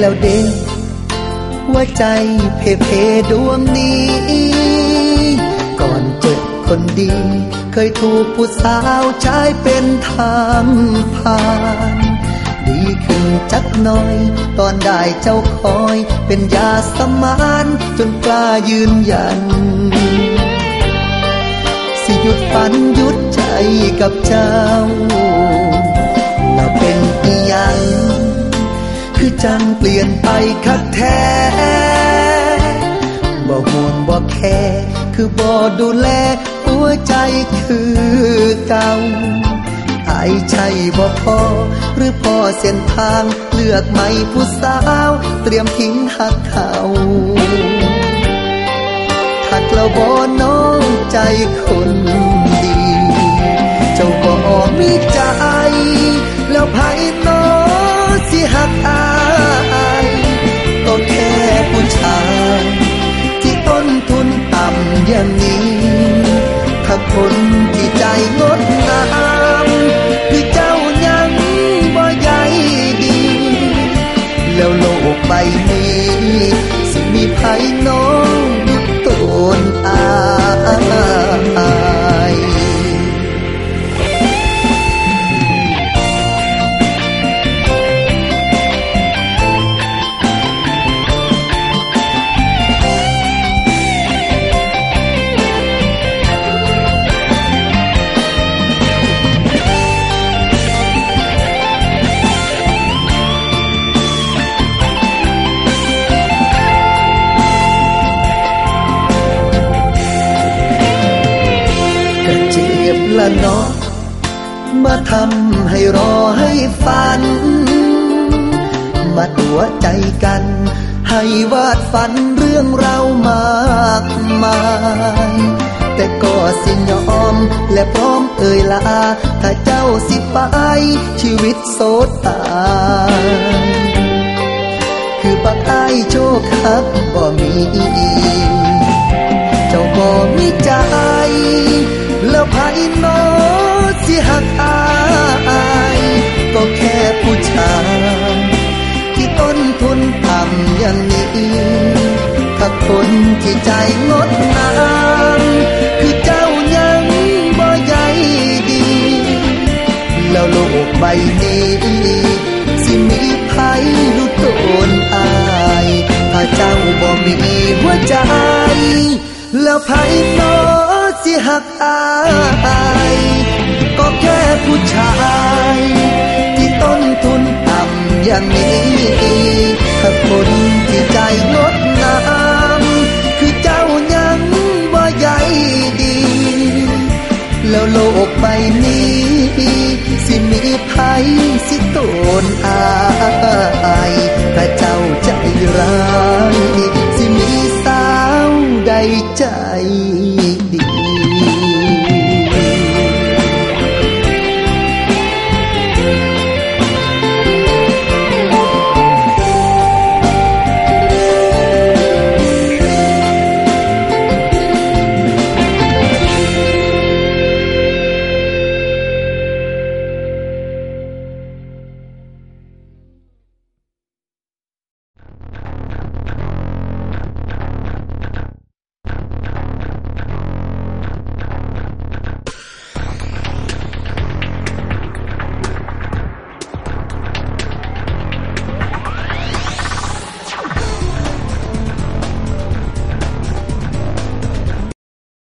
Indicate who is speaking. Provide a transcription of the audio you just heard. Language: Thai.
Speaker 1: แล้วเด้หัวใจเพเพดวงนี้ ก่อนเจอคนดี เคยถูกผู้สาวใช้เป็นทางผ่าน ดีขึ้นจักหน่อย ตอนได้เจ้าคอย เป็นยาสมานจนกล้ายืนยัน สิหยุดฝันหยุดใจกับเจ้า คือจังเปลี่ยนไปคักแท้บ่ห่วงบ่แค่คือบ่ดูแลหัวใจคือเก่าไอายใช่บ่พอ หรือพอเส้นทางเลือกไม่ผู้สาว เตรียมทิ้งหักเขาหักแล้วบ่น้องใจคนดี เจ้าบ่มีใจ แล้วไผ ละเนาะมาทำให้รอให้ฝัน มาตัวใจกัน ให้วาดฝันเรื่องเรามากมาย แต่ก็สิยอมและพร้อมเอ่ยลา ถ้าเจ้าสิไปชีวิตโสดตายคือปักอโชคครับบ่มี แล้วไผโนอสิหักอายก็แค่ผู้ชายที่ต้นทุนต่ำอย่างนี้ถ้าคนที่ใจงดงามคือเจ้ายังบ่ใยดี แล้วโลกใบนี้สิมีไผรู้ตนอายถ้าเจ้าบ่มีหัวใจ แล้วไผโนอ สิหักอาย ก็แค่ผู้ชาย